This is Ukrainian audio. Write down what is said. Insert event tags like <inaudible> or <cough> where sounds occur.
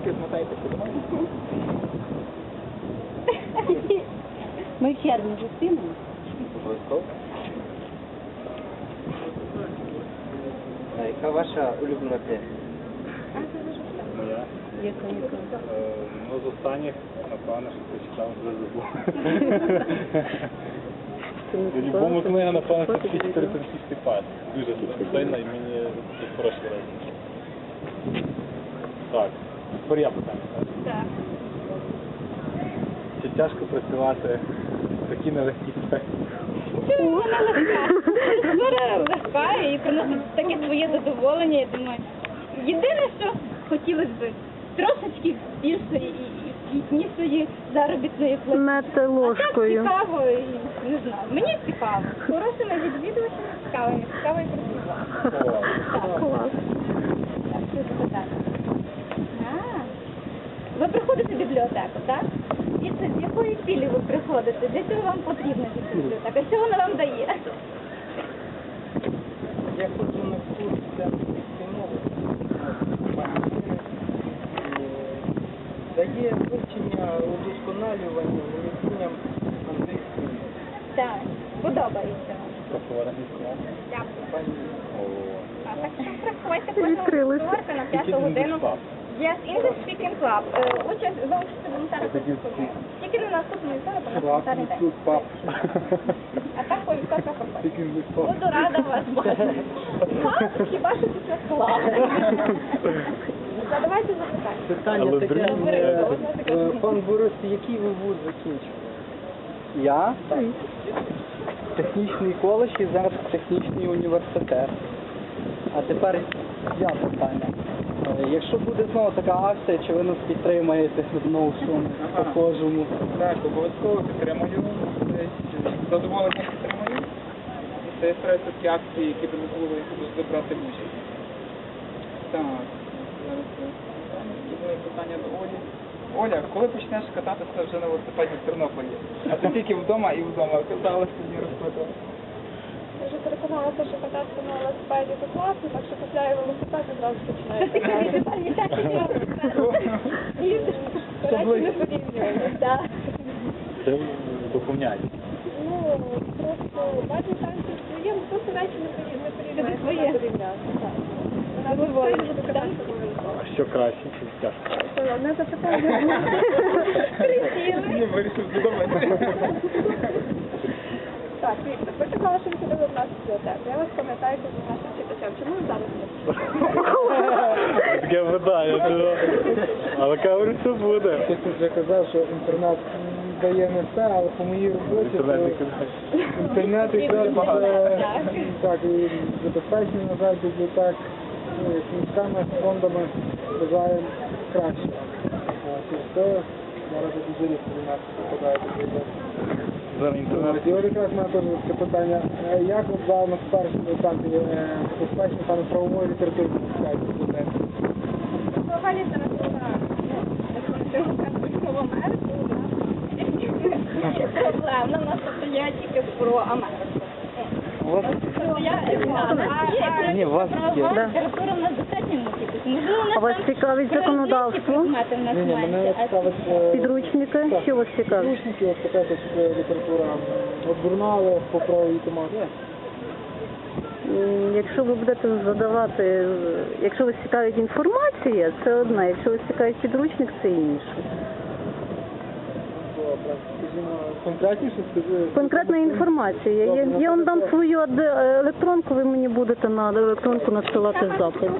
поки змотаєте подумайте. Ми в червні зустрінемо. Обов'язково. А яка ваша улюблена пісня? Моя. Яка, яка? Е, Ну, з останніх, напевно, що прочитав, вже забув. Любому книга, напевно, це «Всі чотири. Дуже сильна і мені це хороше враження. Так, тепер я так? Чи тяжко працювати в такій нелегкій сфері? Вона легка. Сфера легка і приносить таке своє задоволення, я думаю. Єдине, що хотілося б трошечки більшої і гіднішої заробітної плати. Мете А так цікаво, і не знаю. Мені цікаво. Хорошими відвідувачами цікаво, мені цікаво і працювати. О, Так. Клас. Так, що запитати? А, ви приходите в бібліотеку, так? І це з якої цілі ви приходите? Для чого вам потрібна бібліотека? Що вона вам дає? Я ходжу на курс. Е, Дає вивчення, удосконалювання, володінням англійської. Так, подобається. Дякую. А, так що приходьте кожного на Тільки п'яту годину. English Club. Yes, English Speaking Club. Е, Участь волонтери Це тільки Тільки на наступний а на день. А так по вівторках проходить. Club. Буду рада вас бачити. Хіба що після класу. <laughs> Задавайте запитання. Питання Але таке, е, е, е, пан Борис, який ви вуз закінчив? Я? Технічний коледж і зараз технічний університет. А тепер я питання. Е, Якщо буде знову така акція, чи ви нас підтримаєте в новшому похожому? Так, обов'язково підтримую. З задоволенням підтримую. Це якраз такі акції, які б не були завжди брати участь. Так, зараз думаю, питання до Олі. Оля, коли почнеш кататися вже на велосипеді в Тернополі? А ти тільки вдома і вдома казалось мені розповідати. Вже що кататися на велосипеді це класно, так що купляю велосипед <laughs> і зразу починаю Це кататися. Їздиш, до речі, не порівнюємо. Це доповняє. Ну, просто бачу танці своє, ну просто речі не порівнюємо. Не Це своє. що краще, чи тяжко? Одне запитання. <laughs> Ні, вирішив додому. <laughs> Так, ви казали, що ви ходили в нас бібліотеку. Я вас пам'ятаю як нашим читачем. Чому ви зараз не Таке то- але кажу, що буде. Хтось вже казав, що інтернет дає не все, але по моїй роботі Інтернет не то інтернет якраз багато. е, Так. і забезпечення, на жаль, бібліотек ну, як міськами, фондами вважаємо краще. А Через це дуже рідко до нас попадає до бібліотеки. Зараз інтернет. І от якраз мене теж таке питання, е, як от зараз на першому етапі е, забезпечення саме правової літератури в бібліотеці? Взагалі це не була, ну, в Америку, Проблемно, у нас тут є тільки про Америку. У вас Ні, у вас є. Да. Література у нас достатньо кількість. Можливо, А вас цікавить законодавство? Ні, ні, мене цікавить е, Підручники? Що вас цікавить? Підручники, ось така е, література. От журнали по правовій тематиці. М, Якщо ви будете задавати, е, якщо вас цікавить інформація, це одне, якщо вас цікавить підручник, це інше. Добре. Конкретніше скажи. Конкретна інформація. Я, я вам дам свою аде- електронку, ви мені будете на електронку надсилати запит.